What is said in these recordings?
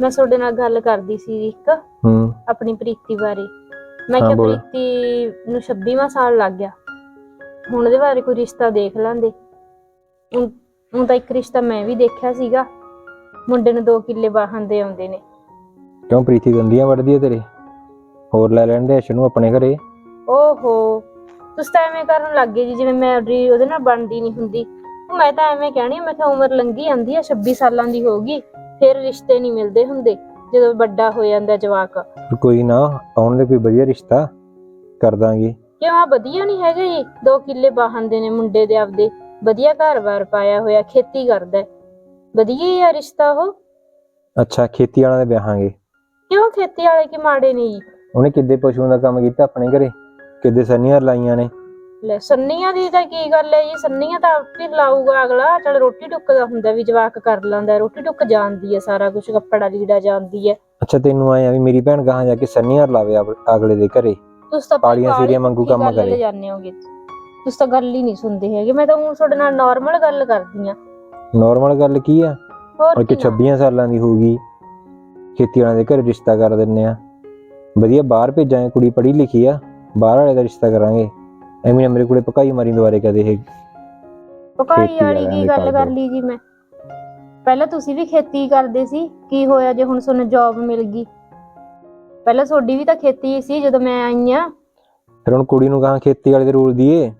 ਮੈਂ ਤੁਹਾਡੇ ਨਾਲ ਗੱਲ ਕਰਦੀ ਸੀ ਇੱਕ ਹੂੰ। ਆਪਣੀ ਪ੍ਰੀਤੀ ਬਾਰੇ। ਮੈਂ ਹਾਂ, ਕਿਹਾ ਬੋਲ। ਪ੍ਰੀਤੀ ਨੂੰ 26ਵਾਂ ਸਾਲ ਲੱਗ ਗਿਆ। ਹੁਣ ਉਹਦੇ ਬਾਰੇ ਕੋਈ ਰਿਸ਼ਤਾ ਦੇਖ ਲਾਂਦੇ। ਹੁਣ ਤਾਂ ਇੱਕ ਰਿਸ਼ਤਾ ਮੈਂ ਵੀ ਦੇਖਿਆ ਸੀਗਾ। ਮੁੰਡੇ ਨੂੰ 2 ਕਿੱਲੇ ਬਾਹਾਂ ਦੇ ਆਉਂਦੇ ਨੇ। ਕਿਉਂ ਪ੍ਰੀਤੀ ਗੰਦੀਆਂ ਵੜਦੀ ਹੈ ਤੇਰੇ? ਹੋਰ ਲੈ ਲੈਣ ਦੇ ਅਸ਼ ਨੂੰ ਆਪਣੇ ਘਰੇ। ਓਹੋ ਤੁਸੀਂ ਤਾਂ ਐਵੇਂ ਕਰਨ ਲੱਗ ਗਏ ਜੀ ਜਿਵੇਂ ਮੈਂ ਉਹਦੀ- ਉਹਦੇ ਨਾਲ ਬਣਦੀ ਨਹੀਂ ਹੁੰਦੀ। ਉਹ ਮੈਂ ਤਾਂ ਐਵੇਂ ਕਹਿਣੀ ਮੈਂ ਕਿਹਾ ਉਮਰ ਲੰਘੀ ਜਾਂਦੀ ਆ 26 ਸਾਲਾਂ ਦੀ ਹੋਊਗੀ ਫਿਰ ਰਿਸ਼ਤੇ ਨਹੀਂ ਮਿਲਦੇ ਹੁੰਦੇ ਜਦੋਂ ਵੱਡਾ ਹੋ ਜਾਂਦਾ ਜਵਾਕ। ਕੋਈ ਨਾ ਆਉਣ ਦੇ ਕੋਈ ਵਧੀਆ ਰਿਸ਼ਤਾ ਕਰ ਦਾਂਗੇ। ਕਿਉਂ ਆ ਵਧੀਆ ਨਹੀਂ ਹੈਗੇ ਜੀ ਦੋ ਕਿੱਲੇ ਬਾਹਾਂ ਦੇ ਨੇ ਮੁੰਡੇ ਦੇ ਆਪਦੇ। ਵਧੀਆ ਘਰ-ਬਾਰ ਪਾਇਆ ਹੋਇਆ ਖੇਤੀ ਕਰਦਾ ਹੈ। ਵਧੀਆ ਹੀ ਆ ਰਿਸ਼ਤਾ ਉਹ। ਅੱਛਾ ਖੇਤੀ ਵਾਲਿਆਂ ਦੇ ਵਿਆਹਾਂਗੇ। ਕਿਉਂ ਖੇਤੀ ਵਾਲੇ ਕੀ ਮਾੜੇ ਨੇ ਜੀ? ਉਹਨੇ ਕਿੱਦੇ ਪਸ਼ੂਆਂ ਦਾ ਕੰਮ ਕੀਤਾ ਆਪਣੇ ਘਰੇ? ਕਿੱਦੇ ਸੰਨੀਆਂ ਲਾਈਆਂ ਨੇ? ਲੈ ਸੰਨੀਆਂ ਦੀ ਤਾਂ ਕੀ ਗੱਲ ਹੈ ਜੀ? ਸੰਨੀਆਂ ਤਾਂ ਆਪੇ ਲਾਊਗਾ ਅਗਲਾ। ਚਲ ਰੋਟੀ ਟੁੱਕ ਦਾ ਹੁੰਦਾ ਵੀ ਜਵਾਕ ਕਰ ਲੈਂਦਾ। ਰੋਟੀ ਟੁੱਕ ਜਾਣਦੀ ਹੈ ਸਾਰਾ ਕੁਝ ਕੱਪੜਾ ਲੀੜਾ ਜਾਣਦੀ ਹੈ। ਅੱਛਾ ਤੈਨੂੰ ਆਇਆ ਵੀ ਮੇਰੀ ਭੈਣ ਗਾਹਾਂ ਜਾ ਕੇ ਸੰਨੀਆਂ ਲਾਵੇ ਆਪ- ਅਗਲੇ ਦੇ ਘਰੇ। ਤੁਸੀਂ ਤਾਂ ਪਾਲੀਆਂ ਸੀਰੀਆਂ ਵਾਂਗੂ ਕੰਮ ਕਰੇ। ਜਾਂਦੇ ਹੋਗੇ? ਤੁਸੀਂ ਤਾਂ ਗੱਲ ਹੀ ਨਹੀਂ ਸੁਣਦੇ ਹੈਗੇ। ਮੈਂ ਤਾਂ ਹੁਣ ਤੁਹਾਡੇ ਨਾਲ ਨਾਰਮਲ ਗੱਲ ਕਰਦੀ ਆ ਨਾਰਮਲ ਗੱਲ ਕੀ ਆ? ਹੋਰ ਕਿ ਕੀ ਆ? 26 ਸਾਲਾਂ ਦੀ ਹੋਊਗੀ ਖੇਤੀ ਵਾਲਿਆਂ ਦੇ ਘਰੇ ਰਿਸ਼ਤਾ ਕਰ ਦਿੰਨੇ ਆ। ਵਧੀਆ ਬਾਹਰ ਭੇਜਾਂਗੇ ਕੁੜੀ ਪੜ੍ਹੀ ਲਿਖੀ ਆ। ਬਾਹਰ ਵਾਲੇ ਦਾ ਰਿਸ਼ਤਾ ਕਰਾਂਗੇ। ਐਵੇਂ ਨਾ ਮੇਰੇ ਕੋਲੇ ਪਕਾਈ ਮਾਰੀ ਦੁਆਰੇ ਕਦੇ ਇਹ ਪਕਾਈ ਖੇਤੀ ਵਾਲੀ ਵਾਲਿਆਂ ਦੇ ਗੱਲ ਕਰ। ਲਈ ਜੀ ਮੈਂ? ਪਹਿਲਾਂ ਤੁਸੀਂ ਵੀ ਖੇਤੀ ਕਰਦੇ ਸੀ ਕੀ ਹੋਇਆ ਜੇ ਹੁਣ ਤੁਹਾਨੂੰ ਜੌਬ ਮਿਲ ਗਈ? ਪਹਿਲਾਂ ਤੁਹਾਡੀ ਵੀ ਤਾਂ ਖੇਤੀ ਸੀ ਜਦੋਂ ਮੈਂ ਆਈ ਆ। ਫਿਰ ਹੁਣ ਕੁੜੀ ਨੂੰ ਕਹਾਂ ਖੇਤੀ ਵਾਲੇ ਦੇ ਰੂਲ ਦੀਏ?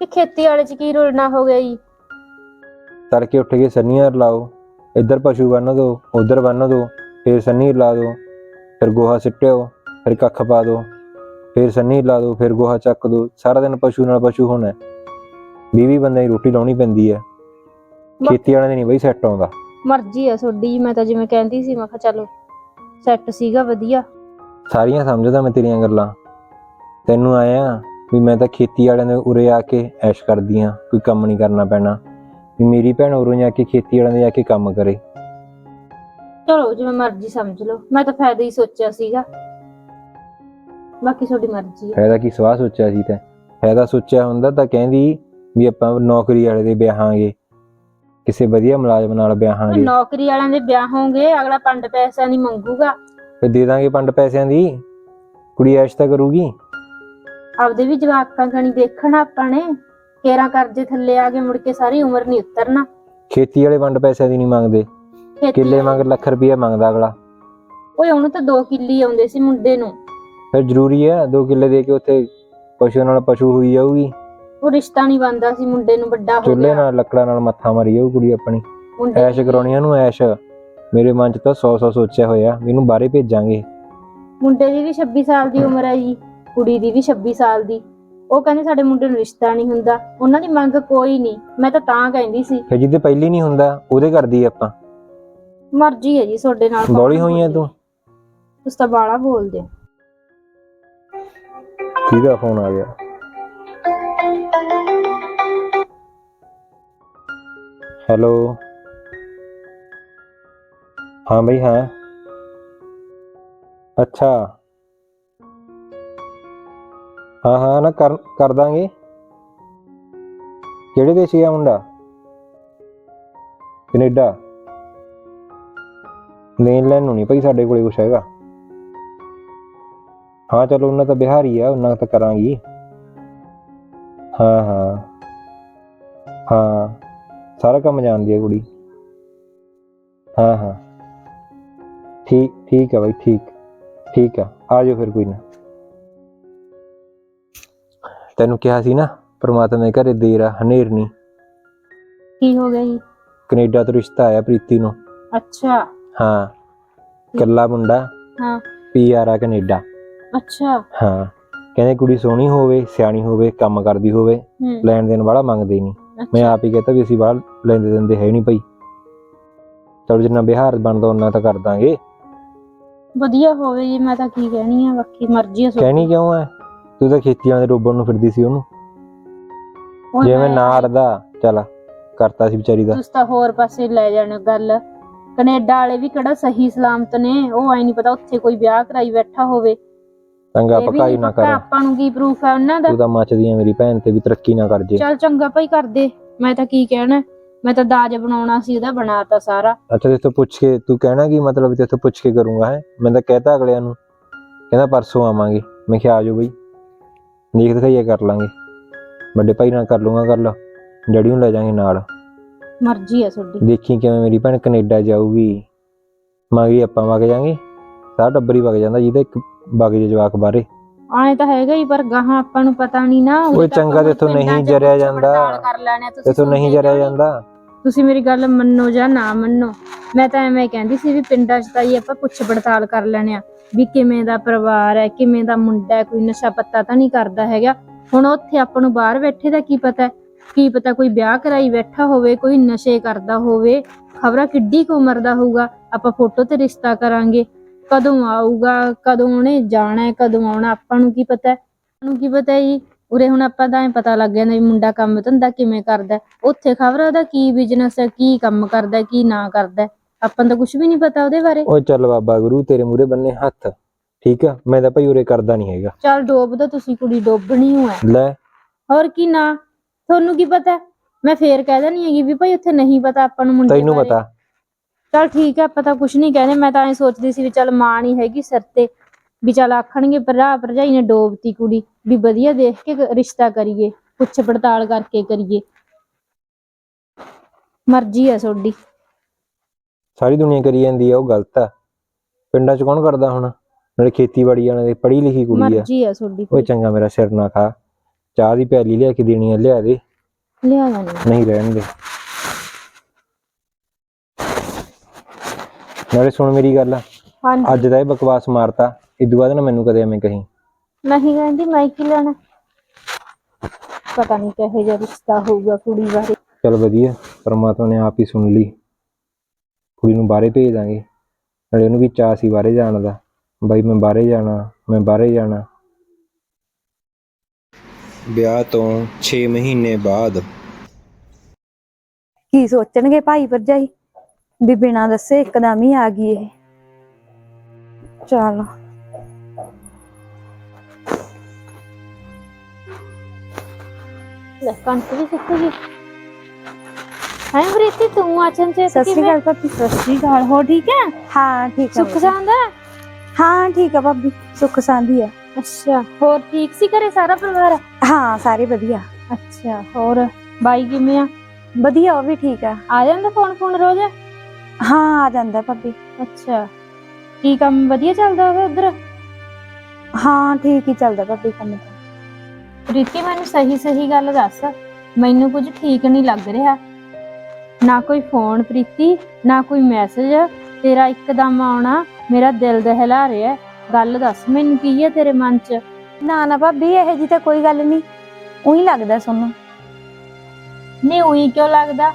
ਕਿ ਖੇਤੀ ਵਾਲੇ ਚ ਕੀ ਰੁਲਣਾ ਹੋ ਗਿਆ ਜੀ? ਤੜਕੇ ਉੱਠ ਕੇ ਸੰਨੀਆਂ ਲਾਓ ਇੱਧਰ ਪਸ਼ੂ ਬੰਨ ਦੋ ਉਧਰ ਬੰਨ ਦੋ ਫਿਰ ਸੰਨੀ ਲਾ ਦੋ ਫਿਰ ਗੋਹਾ ਸਿੱਟਿਓ ਫਿਰ ਕੱਖ ਪਾ ਦੋ। ਫਿਰ ਸੰਨੀ ਲਾ ਦੋ ਫਿਰ ਗੋਹਾ ਚੱਕ ਦੋ ਸਾਰਾ ਦਿਨ ਪਸ਼ੂ ਨਾਲ ਪਸ਼ੂ ਹੋਣਾ 20 ਬੰਦੇ ਦੀ ਰੋਟੀ ਲਾਉਣੀ ਪੈਂਦੀ ਹੈ। ਖੇਤੀ ਵਾਲਿਆਂ ਦੇ ਨਹੀਂ ਬਈ ਸੈੱਟ ਆਉਂਦਾ। ਮਰਜ਼ੀ ਆ ਤੁਹਾਡੀ ਮੈਂ ਤਾਂ ਜਿਵੇਂ ਕਹਿੰਦੀ ਸੀ ਮੈਂ ਕਿਹਾ ਚਲੋ ਸੈੱਟ ਸੀਗਾ ਵਧੀਆ। ਸਾਰੀਆਂ ਸਮਝਦਾ ਮੈਂ ਤੇਰੀਆਂ ਗੱਲਾਂ। ਤੈਨੂੰ ਆਇਆ ਵੀ ਮੈਂ ਤਾਂ ਖੇਤੀ ਵਾਲਿਆਂ ਦੇ ਉਰੇ ਆ ਕੇ ਐਸ਼ ਕਰਦੀ ਆ ਕੋਈ ਕੰਮ ਨਹੀਂ ਕਰਨਾ ਪੈਣਾ। ਵੀ ਮੇਰੀ ਭੈਣ ਉਰੋਂ ਜਾ ਕੇ ਖੇਤੀ ਵਾਲਿਆਂ ਦੇ ਜਾ ਕੇ ਕੰਮ ਕਰੇ। ਚਲੋ ਜਿਵੇਂ ਮਰਜ਼ੀ ਸਮਝ ਲਓ। ਮੈਂ ਤਾਂ ਫਾਇਦਾ ਹੀ ਸੋਚਿਆ ਸੀਗਾ। ਬਾਕੀ ਤੁਹਾਡੀ ਮਰਜ਼ੀ ਹੈ। ਫਾਇਦਾ ਕੀ ਸਵਾਹ ਸੋਚਿਆ ਸੀ ਤੈਂ। ਫਾਇਦਾ ਸੋਚਿਆ ਹੁੰਦਾ ਤਾਂ ਕਹਿੰਦੀ ਵੀ ਆਪਾਂ ਨੌਕਰੀ ਵਾਲੇ ਦੇ ਵਿਆਹਾਂਗੇ। ਕਿਸੇ ਵਧੀਆ ਮੁਲਾਜ਼ਮ ਨਾਲ ਵਿਆਹਾਂਗੇ। ਨੌਕਰੀ ਵਾਲਿਆਂ ਦੇ ਵਿਆਹ ਹੋਣਗੇ ਅਗਲਾ ਪੰਡ ਪੈਸਿਆਂ ਦੀ ਮੰਗੂਗਾ। ਤੇ ਦੇ ਦਾਂਗੇ ਪੰਡ ਪੈਸਿਆਂ ਦੀ। ਕੁੜੀ ਐਸ਼ ਤਾਂ ਕਰੂਗੀ। ਆਪਦੇ ਵੀ ਜਵਾਕਾਂ ਕਣੀ ਦੇਖਣਾ ਆਪਾਂ ਨੇ। ਕੇਰਾਂ ਕਰਜ਼ੇ ਥੱਲੇ ਆ ਕੇ ਮੁੜ ਕੇ ਸਾਰੀ ਉਮਰ ਨਹੀਂ ਉਤਰਨਾ। ਖੇਤੀ ਵਾਲੇ ਪੰਡ ਪੈਸਿਆਂ ਦੀ ਨਹੀਂ ਮੰਗਦੇ। ਖੇਤੀ ਕਿੱਲੇ ਮੰਗ ਲੱਖ ਰੁਪਈਆ ਮੰਗਦਾ ਅਗਲਾ। ਓਏ ਉਹਨੂੰ ਤਾਂ 2 ਕਿੱਲੇ ਆਉਂਦੇ ਸੀ ਮੁੰਡੇ ਨੂੰ। ਫਿਰ ਜ਼ਰੂਰੀ ਹੈ ਦੋ ਕਿੱਲੇ ਦੇ ਕੇ ਉੱਥੇ ਪਸ਼ੂ ਨਾਲ ਪਸ਼ੂ ਹੋਈ ਜਾਊਗੀ। ਉਹ ਰਿਸ਼ਤਾ ਨਹੀਂ ਬੰਦਾ ਸੀ ਮੁੰਡੇ ਨੂੰ ਵੱਡਾ ਹੋ ਚੁੱਲ੍ਹੇ ਗਿਆ। ਨਾਲ ਲੱਕੜਾਂ ਨਾਲ ਮੱਥਾ ਮਾਰੀ ਜਾਊ ਕੁੜੀ ਆਪਣੀ। ਮੁੰਡੇ ਐਸ਼ ਕਰਾਉਣੀ ਨੂੰ ਐਸ਼। ਮੇਰੇ ਮਨ 'ਚ ਤਾਂ 100 100 ਸੋਚਿਆ ਹੋਇਆ ਵੀ ਇਹਨੂੰ ਬਾਹਰੇ ਭੇਜਾਂਗੇ। ਮੁੰਡੇ ਦੀ ਵੀ 26 ਸਾਲ ਦੀ ਉਮਰ ਹੈ ਜੀ ਕੁੜੀ ਦੀ ਵੀ 26 ਸਾਲ ਦੀ। ਉਹ ਕਹਿੰਦੇ ਸਾਡੇ ਮੁੰਡੇ ਨੂੰ ਰਿਸ਼ਤਾ ਨਹੀਂ ਹੁੰਦਾ ਉਹਨਾਂ ਦੀ ਮੰਗ ਕੋਈ ਨਹੀਂ। ਮੈਂ ਤਾਂ ਤਾਂ ਕਹਿੰਦੀ ਸੀ। ਫਿਰ ਜਿਹਦੇ ਪਹਿਲੀ ਨਹੀਂ ਹੁੰਦਾ ਉਹਦੇ ਕਰਦੀ ਆਪਾਂ। ਮਰਜ਼ੀ ਹੈ ਜੀ ਤੁਹਾਡੇ ਨਾਲ ਕੌਣ ਬੋਲੀ ਹੋਈ ਐ। ਤੂੰ? ਤੁਸੀਂ ਤਾਂ ਬਾਲਾ ਬੋਲਦੇ ਹੋ। ਕਿਹਦਾ ਫੋਨ ਆ ਗਿਆ? ਹੈਲੋ? ਹਾਂ ਬਈ, ਹਾਂ। ਅੱਛਾ। ਹਾਂ ਹਾਂ, ਨਾ ਕਰ ਕਰ ਦਾਂਗੇ। ਕਿਹੜੇ ਦੇਸ਼ ਆ ਮੁੰਡਾ? ਕੈਨੇਡਾ। ਮੇਨਲੈਂਡ ਨੂੰ ਨਹੀਂ ਭਾਈ ਸਾਡੇ ਕੋਲੇ ਕੁਛ ਹੈਗਾ। ਹਾਂ ਚਲੋ ਉਹਨਾਂ ਤਾਂ ਬਿਹਾਰੀ ਆ ਉਹਨਾਂ ਤਾਂ ਕਰਾਂਗੀ। ਹਾਂ ਹਾਂ। ਹਾਂ ਸਾਰਾ ਕੰਮ ਜਾਣਦੀ ਹੈ ਕੁੜੀ। ਹਾਂ ਹਾਂ। ਠੀਕ ਠੀਕ ਹੈ ਬਾਈ ਠੀਕ। ਠੀਕ ਆ ਆ ਜਾਓ ਫਿਰ ਕੋਈ ਨਾ। ਤੈਨੂੰ ਕਿਹਾ ਸੀ ਨਾ ਪ੍ਰਮਾਤਮਾ ਦੇ ਘਰੇ ਦੇਰ ਆ ਹਨੇਰ ਨਹੀਂ ਕੀ ਹੋ ਗਿਆ ਜੀ? ਕੈਨੇਡਾ ਤੋਂ ਰਿਸ਼ਤਾ ਆਇਆ ਪ੍ਰੀਤੀ ਨੂੰ। ਅੱਛਾ। ਹਾਂ। ਕੱਲਾ ਮੁੰਡਾ। ਹਾਂ। ਪੀਆਰ ਆ ਕੈਨੇਡਾ। ਅੱਛਾ। ਹਾਂ। ਕਹਿੰਦੇ ਕੁੜੀ ਸੋਹਣੀ ਹੋਵੇ ਸਿਆਣੀ ਹੋਵੇ ਕੰਮ ਕਰਦੀ ਹੋਵੇ ਹੂੰ। ਲੈਣ ਦੇਣ ਵਾਲਾ ਮੰਗਦੇ ਨਹੀਂ ਮੈਂ ਆਪ ਹੀ ਕਹਤਾ ਵੀ ਅਸੀਂ ਬਾਹਰ ਲੈਂਦੇ ਦਿੰਦੇ ਹੈ ਨਹੀਂ ਭਾਈ। ਚਲੋ ਜਿੰਨਾ ਬਿਹਾਰ ਬਣਦਾ ਉਹਨਾਂ ਤਾਂ ਕਰ ਦਾਂਗੇ। ਵਧੀਆ ਹੋਵੇ ਜੀ ਮੈਂ ਤਾਂ ਕੀ ਕਹਿਣੀ ਆ ਬਾਕੀ ਮਰਜ਼ੀ ਆ ਤੁਹਾਡੀ। ਕਹਿਣੀ ਕਿਉਂ ਐ ਤੂੰ ਤਾਂ ਖੇਤੀਆਂ ਦੇ ਰੋਬਣ ਨੂੰ ਫਿਰਦੀ ਸੀ ਉਹਨੂੰ। ਉਹ ਜਿਵੇਂ ਨਾ ਅੜਦਾ ਚੱਲ ਕਰਤਾ ਸੀ ਵਿਚਾਰੀ ਦਾ। ਤੁਸੀਂ ਤਾਂ ਹੋਰ ਪਾਸੇ ਲੈ ਜਾਣ ਗੱਲ। ਕੈਨੇਡਾ ਵਾਲੇ ਵੀ ਕਿਹੜਾ ਸਹੀ ਸਲਾਮਤ ਨੇ ਉਹ ਐ ਨਹੀਂ ਪਤਾ ਉੱਥੇ ਕੋਈ ਵਿਆਹ ਕਰਾਈ ਬੈਠਾ ਹੋਵੇ। ਚੰਗਾ ਇਹ ਵੀ ਪਕਾਈ ਨੀ ਕਰ। ਆਪਾਂ ਨੂੰ ਕੀ ਪ੍ਰੂਫ ਹੈ ਉਹਨਾਂ ਦਾ। ਤੂੰ ਤਾਂ ਮੱਚਦੀ ਆ ਮੇਰੀ ਭੈਣ ਤੇ ਵੀ ਤਰੱਕੀ ਨਾ ਕਰ ਜੇ। ਚੱਲ ਚੰਗਾ ਭਾਈ ਕਰਦੇ ਮੈਂ ਤਾਂ ਕੀ ਕਹਿਣਾ ਮੈਂ ਤਾਂ ਦਾਜ ਬਣਾਉਣਾ ਸੀ ਉਹਦਾ ਬਣਾਤਾ ਸਾਰਾ। ਅੱਛਾ ਤੇ ਤੋਂ ਪੁੱਛ ਕੇ ਤੂੰ ਕਹਿਣਾ ਕੀ ਮਤਲਬ ਤੇ ਤੋਂ ਪੁੱਛ ਕੇ ਕਰੂੰਗਾ ਹੈ? ਮੈਂ ਤਾਂ ਕਹਿਤਾ ਅਗਲਿਆਂ ਨੂੰ। ਕਹਿੰਦਾ ਪਰਸੋਂ ਆਵਾਂਗੇ। ਮੈਂ ਕਿਹਾ ਆ ਜਾਓ ਬਈ। ਦੇਖ ਦਿਖਾਈਏ ਕਰ ਲਾਂਗੇ। ਵੱਡੇ ਭਾਈ ਨਾਲ ਕਰ ਲੂੰਗਾ ਗੱਲ। ਡੈਡੀ ਨੂੰ ਲੈ ਜਾਾਂਗੇ ਨਾਲ। ਮਰਜ਼ੀ ਆ ਤੁਹਾਡੀ। ਦੇਖੀ ਕਿਵੇਂ ਮੇਰੀ ਭੈਣ ਕੈਨੇਡਾ ਜਾਊਗੀ। ਮਗਰੀ ਆਪਾਂ ਵਗ ਜਾਾਂਗੇ। ਸਾਰਾ ਟੱਬਰ ਹੀ ਵਗ ਜਾਂਦਾ ਜਿਹਦਾ ਇੱਕ ਵਗ ਜੇ ਜਵਾਕ ਬਾਰੇ ਆਏ ਤਾਂ ਹੈਗਾ ਹੀ ਪਰ ਗਾਹਾਂ ਆਪਾਂ ਨੂੰ ਪਤਾ ਨਹੀਂ ਨਾ ਓਏ ਚੰਗਾ ਤੇ ਇੱਥੋਂ ਨਹੀਂ ਜਰਿਆ ਜਾਂਦਾ। ਕਰ ਲੈਣੇ ਤੇ ਤੋਂ ਨਹੀਂ ਜਰਿਆ ਜਾਂਦਾ। ਤੁਸੀਂ ਮੇਰੀ ਗੱਲ ਮੰਨੋ ਜਾਂ ਨਾ ਮੰਨੋ ਮੈਂ ਤਾਂ ਐਵੇਂ ਕਹਿੰਦੀ ਸੀ ਵੀ ਪਿੰਡਾਂ 'ਚ ਤਾਂ ਹੀ ਆਪਾਂ ਪੁੱਛ ਪੜਤਾਲ ਕਰ ਲੈਣੇ ਆ ਵੀ ਕਿਵੇਂ ਦਾ ਪਰਿਵਾਰ ਹੈ ਕਿਵੇਂ ਦਾ ਮੁੰਡਾ ਹੈ ਕੋਈ ਨਸ਼ਾ ਪੱਤਾ ਤਾਂ ਨਹੀਂ ਕਰਦਾ ਹੈਗਾ। ਹੁਣ ਉੱਥੇ ਆਪਾਂ ਨੂੰ ਬਾਹਰ ਬੈਠੇ ਦਾ ਕੀ ਪਤਾ ਹੈ? ਕੀ ਪਤਾ ਕੋਈ ਵਿਆਹ ਕਰਾਈ ਬੈਠਾ ਹੋਵੇ ਕੋਈ ਨਸ਼ੇ ਕਰਦਾ ਹੋਵੇ ਖਬਰਾਂ ਕਿੱਡੀ ਕੁ ਉਮਰ ਦਾ ਹੋਊਗਾ ਆਪਾਂ ਫੋਟੋ ਤੇ ਰਿਸ਼ਤਾ ਕਰਾਂਗੇ। ਕਦੋਂ ਆਊਗਾ ਕਦੋਂ ਉਹਨੇ ਜਾਣਾ ਹੈ ਕਦੋਂ ਆਉਣਾ ਆਪਾਂ ਨੂੰ ਕੀ ਪਤਾ ਹੈ? ਨੂੰ ਕੀ ਪਤਾ ਹੈ ਜੀ ਉਰੇ ਹੁਣ ਆਪਾਂ ਤਾਂ ਐਂ ਪਤਾ ਲੱਗ ਜਾਂਦਾ ਵੀ ਮੁੰਡਾ ਕੰਮ ਧੰਦਾ ਕਿਵੇਂ ਕਰਦਾ ਹੈ। ਉੱਥੇ ਖਬਰ ਉਹਦਾ ਕੀ ਬਿਜ਼ਨਸ ਹੈ ਕੀ ਕੰਮ ਕਰਦਾ ਹੈ, ਕੀ ਨਾ ਕਰਦਾ ਹੈ। ਆਪਾਂ ਨੂੰ ਤਾਂ ਕੁਝ ਵੀ ਨਹੀਂ ਪਤਾ ਉਹਦੇ ਬਾਰੇ ਓਏ ਚੱਲ ਬਾਬਾ ਗੁਰੂ ਤੇਰੇ ਮੂਰੇ ਬੰਨੇ ਹੱਥ ਠੀਕ ਆ ਮੈਂ ਤਾਂ ਭਾਈ ਉਰੇ ਕਰਦਾ ਨਹੀਂ ਹੈਗਾ ਚੱਲ ਡੋਬ ਦੋ ਤੁਸੀਂ ਕੁੜੀ ਡੋਬਣੀ ਹੋ ਹੈ ਲੈ ਹੋਰ ਕੀ ਨਾ ਤੁਹਾਨੂੰ ਕੀ ਪਤਾ ਹੈ? ਮੈਂ ਫੇਰ ਕਹਿ ਦੇਣੀ ਹੈਗੀ ਵੀ ਭਾਈ ਉੱਥੇ ਨਹੀਂ ਪਤਾ ਆਪਾਂ ਨੂੰ ਮੁੰਡੇ ਤੈਨੂੰ ਬਾਰੇ। ਪਤਾ ਚੱਲ ਠੀਕ ਹੈ ਆਪਾਂ ਤਾਂ ਕੁਝ ਨਹੀਂ ਕਹਿੰਦੇ ਮੈਂ ਤਾਂ ਐਂ ਸੋਚਦੀ ਸੀ ਵੀ ਚੱਲ ਮਾਂ ਨਹੀਂ ਹੈਗੀ ਸਿਰ ਤੇ ਵੀ ਚੱਲ ਆਖਣਗੇ ਭਰਾ ਭਰਜਾਈ ਨੇ ਡੋਬਤੀ ਕੁੜੀ ਵੀ ਵਧੀਆ ਦੇਖ ਕੇ ਕ- ਰਿਸ਼ਤਾ ਕਰੀਏ ਪੁੱਛ ਪੜਤਾਲ ਕਰਕੇ ਕਰੀਏ। ਮਰਜ਼ੀ ਹੈ ਤੁਹਾਡੀ। ਸਾਰੀ ਦੁਨੀਆ ਕਰੀ ਜਾਂਦੀ ਆ ਉਹ ਗਲਤ ਆ। ਪਿੰਡਾਂ 'ਚ ਕੌਣ ਕਰਦਾ ਹੁਣ? ਨਾਲੇ ਖੇਤੀਬਾੜੀ ਵਾਲਿਆਂ ਦੇ ਪੜ੍ਹੀ ਲਿਖੀ ਕੁੜੀ ਆ। ਮਰਜ਼ੀ ਹੈ ਤੁਹਾਡੀ ਓਏ ਚੰਗਾ ਮੇਰਾ ਸਿਰ ਨਾ ਖਾ। ਚਾਹ ਦੀ ਪਿਆਲੀ ਲਿਆ ਕੇ ਦੇਣੀ ਆ ਲਿਆ ਦੇ। ਲਿਆ ਜਾਣੀ ਨਹੀਂ ਰਹਿਣ ਦੇ। ਨਾਲੇ ਸੁਣ ਮੇਰੀ ਗੱਲ। ਹਾਂਜੀ। ਅੱਜ ਦਾ ਇਹ ਬਕਵਾਸ ਮਾਰਤਾ ਇਦੋਂ ਬਾਅਦ ਨਾ ਮੈਨੂੰ ਕਦੇ ਐਵੇਂ ਕਹੀਂ। ਨਹੀਂ ਕਹਿੰਦੀ ਮੈਂ ਕੀ ਲੈਣਾ? ਪਤਾ ਨਹੀਂ ਕਿਹੋ ਜਿਹਾ ਰਿਸ਼ਤਾ ਹੋਊਗਾ ਕੁੜੀ ਬਾਰੇ। ਚਲ ਵਧੀਆ ਪਰਮਾਤਮਾ ਨੇ ਆਪ ਹੀ ਸੁਣ ਲਈ। ਕੁੜੀ ਨੂੰ ਬਾਹਰੇ ਭੇਜ ਦਾਂਗੇ। ਨਾਲੇ ਉਹਨੂੰ ਵੀ ਚਾਅ ਸੀ ਬਾਹਰੇ ਜਾਣ ਦਾ। ਬਾਈ ਮੈਂ ਬਾਹਰੇ ਜਾਣਾ ਮੈਂ ਬਾਹਰੇ ਜਾਣਾ। ਵਿਆਹ ਤੋਂ 6 ਮਹੀਨੇ ਬਾਅਦ। ਕੀ ਸੋਚਣਗੇ ਭਾਈ ਭਰਜਾਈ? ਵੀ ਬਿਨਾਂ ਦੱਸੇ ਇੱਕਦਮ ਹੀ ਆ ਗਈ ਇਹ। ਚਲ। ਲੈ ਕਣਕ ਵੀ ਸੁੱਕ ਗਈ ਹੈ ਬ੍ਰੀਤੀ ਤੂੰ ਆਚਨ ਚ ਸਤਿ ਸ਼੍ਰੀ ਅਕਾਲ ਭਾਬੀ। ਸਤਿ ਸ਼੍ਰੀ ਅਕਾਲ ਹੋ ਠੀਕ ਹੈ? ਹਾਂ ਠੀਕ ਆ ਸੁੱਖ ਭਾਬੀ। ਸਾਂਦਾ ਹਾਂ? ਠੀਕ ਆ ਭਾਬੀ ਸੁੱਖ ਸਾਂਦੀ ਆ ਅੱਛਾ ਹੋਰ ਠੀਕ ਸੀ ਘਰੇ ਸਾਰਾ ਪਰਿਵਾਰ? ਹਾਂ ਸਾਰੇ ਵਧੀਆ। ਅੱਛਾ ਹੋਰ ਬਾਈ ਕਿਵੇਂ ਆ? ਵਧੀਆ ਉਹ ਵੀ ਠੀਕ ਆ ਆ ਜਾਂਦਾ ਫੋਨ ਫੋਨ ਰੋਜ਼? ਹਾਂ ਆ ਜਾਂਦਾ ਭਾਬੀ। ਅੱਛਾ। ਕੀ ਕੰਮ ਵਧੀਆ ਚੱਲਦਾ ਹੋਵੇ ਉਧਰ? ਹਾਂ ਠੀਕ ਹੀ ਚੱਲਦਾ ਭਾਬੀ ਕੰਮ ਤਾਂ। ਪ੍ਰੀਤੀ ਮੈਨੂੰ ਸਹੀ ਸਹੀ ਗੱਲ ਦੱਸ। ਮੈਨੂੰ ਕੁਝ ਠੀਕ ਨਹੀਂ ਲੱਗ ਰਿਹਾ। ਨਾ ਕੋਈ ਫੋਨ ਪ੍ਰੀਤੀ ਨਾ ਕੋਈ ਮੈਸੇਜ ਤੇਰਾ ਇੱਕਦਮ ਆਉਣਾ ਮੇਰਾ ਦਿਲ ਦਹਿਲਾ ਰਿਹਾ। ਗੱਲ ਦੱਸ ਮੈਨੂੰ ਕੀ ਹੈ ਤੇਰੇ ਮਨ 'ਚ? ਨਾ ਨਾ ਭਾਬੀ ਇਹ ਜੀ ਤਾਂ ਕੋਈ ਗੱਲ ਨਹੀਂ। ਉਹੀ ਲੱਗਦਾ ਸਾਨੂੰ। ਨਹੀਂ ਉਹੀ ਕਿਉਂ ਲੱਗਦਾ?